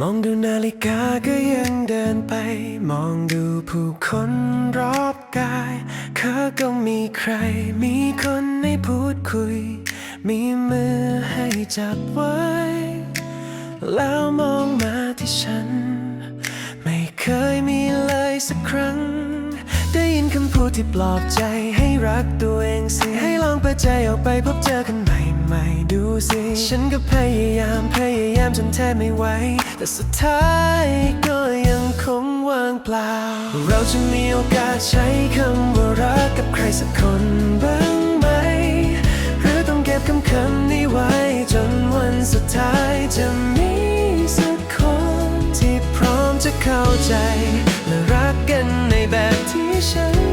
มองดูนาฬิกาก็ยังเดินไป มองดูผู้คนรอบกายเขาก็มีใคร มีคนให้พูดคุย มีมือให้จับไว้ แล้วมองมาที่ฉัน ไม่เคยมีเลยสักครั้ง ได้ยินคำพูดที่ปลอบใจให้รักตัวเองสิให้ลองเปิดใจออกไปพบเจอกันใหม่ ๆดูสิ ฉันก็พยายามพยายามจนแทบไม่ไหว แต่สุดท้ายก็ยังคงว่างเปล่า เราจะมีโอกาสใช้คำว่ารักกับใครสักคนบ้างไหม หรือต้องเก็บคำคำนี้ไว้ จนวันสุดท้ายจะมีสักคนที่พร้อมจะเข้าใจ และรักกันในแบบที่ฉัน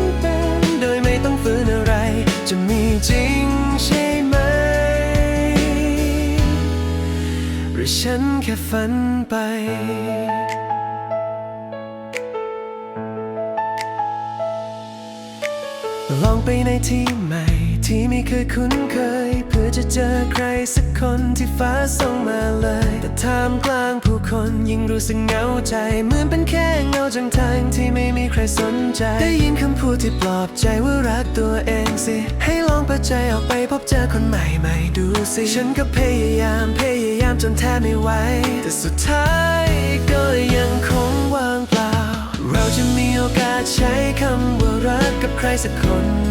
แค่ฝันไป ลองไปในที่ใหม่ ที่ไม่เคยคุ้นเคย เพื่อจะเจอใครสักคนที่ฟ้าส่งมาเลย แต่ท่ามกลางผู้ คนยิ่งรู้สึกเหงาใจ เหมือนเป็นแค่เงาจางทางที่ไม่มีใครสนใจ ได้ยินคำพูดที่ปลอบใจว่ารักตัวเองสิ ให้ลองเปิดใจออกไปพบเจอคนใหม่ใหม่ดูสิ ฉันก็พยายามพยายามจนแทบไม่ไหว แต่สุดท้ายก็ยังคงว่างเปล่า เราจะมีโอกาสใช้คำว่ารักกับใครสักคน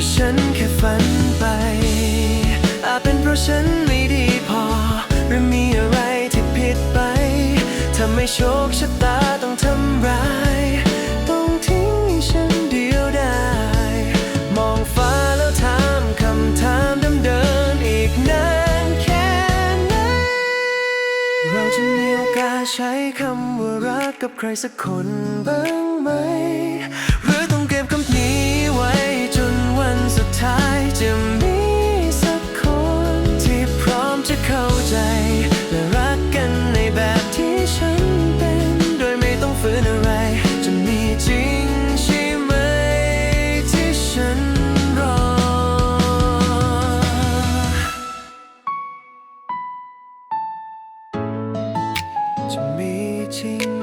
รือฉันแค่ฝันไป อาจเป็นเพราะฉันไม่ดีพอ หรือมีอะไรที่ผิดไปทำให้โชคชะตาต้องทำร้าย ต้องทิ้งให้ฉันเดียวดายมองฟ้าแล้วถามคำถามเดิมๆอีกนานแค่ไหน เราจะมีโอกาสใช้คำว่ารักกับใครสักคนบ้าง จะมีจริง